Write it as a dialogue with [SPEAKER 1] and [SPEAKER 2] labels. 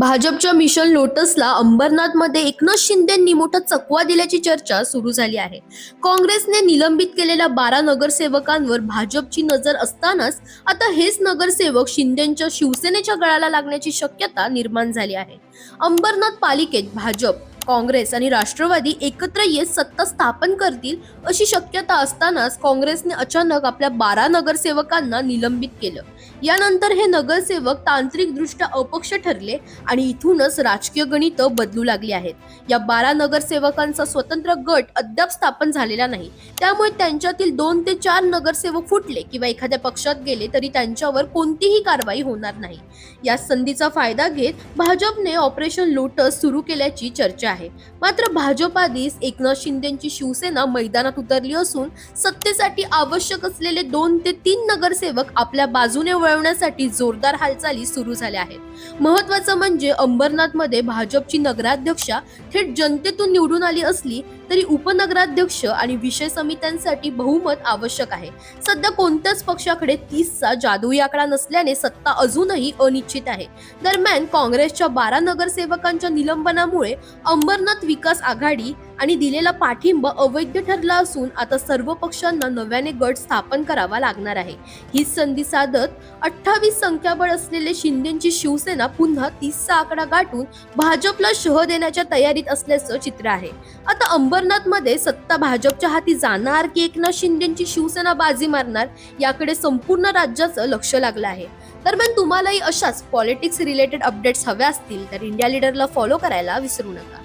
[SPEAKER 1] भाजपच्या मिशन लोटसला अंबरनाथमध्ये एकनाथ शिंदेंनी मोठा चकवा दिल्याची चर्चा सुरू झाली आहे. काँग्रेसने निलंबित केलेल्या बारा नगरसेवकांवर भाजपची नजर असतानाच आता हेच नगरसेवक शिंदेंच्या शिवसेनेच्या गळाला लागण्याची शक्यता निर्माण झाली आहे. अंबरनाथ पालिकेत भाजप काँग्रेस आणि राष्ट्रवादी एकत्र येत सत्ता स्थापन करतील अशी शक्यता असतानाच काँग्रेसने अचानक आपल्या बारा नगरसेवकांना निलंबित केलं. यानंतर हे नगरसेवक तांत्रिकदृष्ट्या अपक्ष ठरले आणि इथूनच राजकीय गणित बदलू लागली आहेत. या बारा नगरसेवकांचा स्वतंत्र गट अद्याप स्थापन झालेला नाही. त्यामुळे त्यांच्यातील दोन ते चार नगरसेवक फुटले किंवा एखाद्या पक्षात गेले तरी त्यांच्यावर कोणतीही कारवाई होणार नाही. या संधीचा फायदा घेत भाजपने ऑपरेशन लोटस सुरू केल्याची चर्चा आहे. मात्र भाजप आधीच एकनाथ शिंदेची शिवसेना मैदानात उतरली असून सत्तेसाठी आवश्यक असलेले दोन ते तीन नगरसेवक आपल्या बाजूने वळवण्यासाठी जोरदार हालचाली सुरू झाल्या आहेत. महत्वाचं म्हणजे अंबरनाथमध्ये भाजपची नगराध्यक्षा थेट जनतेतून निवडून आली असली तरी उपनगराध्यक्ष आणि विषय समित्यांसाठी बहुमत आवश्यक आहे. सध्या कोणत्याच पक्षाकडे तीसचा जादुई आकडा नसल्याने सत्ता अजूनही अनिश्चित आहे. दरम्यान काँग्रेसच्या बारा नगरसेवकांच्या निलंबनामुळे अंबरनाथ विकास आघाडी आणि दिलेला पाठिंबा अवैध ठरला असून आता सर्व पक्षांना नव्याने गट स्थापन करावा लागणार आहे. ही संधी साधत अठ्ठावीस संख्याबळ असलेले शिंदेची शिवसेना पुन्हा तीसचा आकडा गाठून भाजपला शह देण्याच्या तयारीत असल्याचं चित्र आहे. आता अंबरनाथमध्ये सत्ता भाजपच्या हाती जाणार की एकनाथ शिंदेची शिवसेना बाजी मारणार याकडे संपूर्ण राज्याचं लक्ष लागलं आहे. दरम्यान तुम्हालाही अशाच पॉलिटिक्स रिलेटेड अपडेट्स हव्या असतील तर इंडिया लीडरला फॉलो करायला विसरू नका.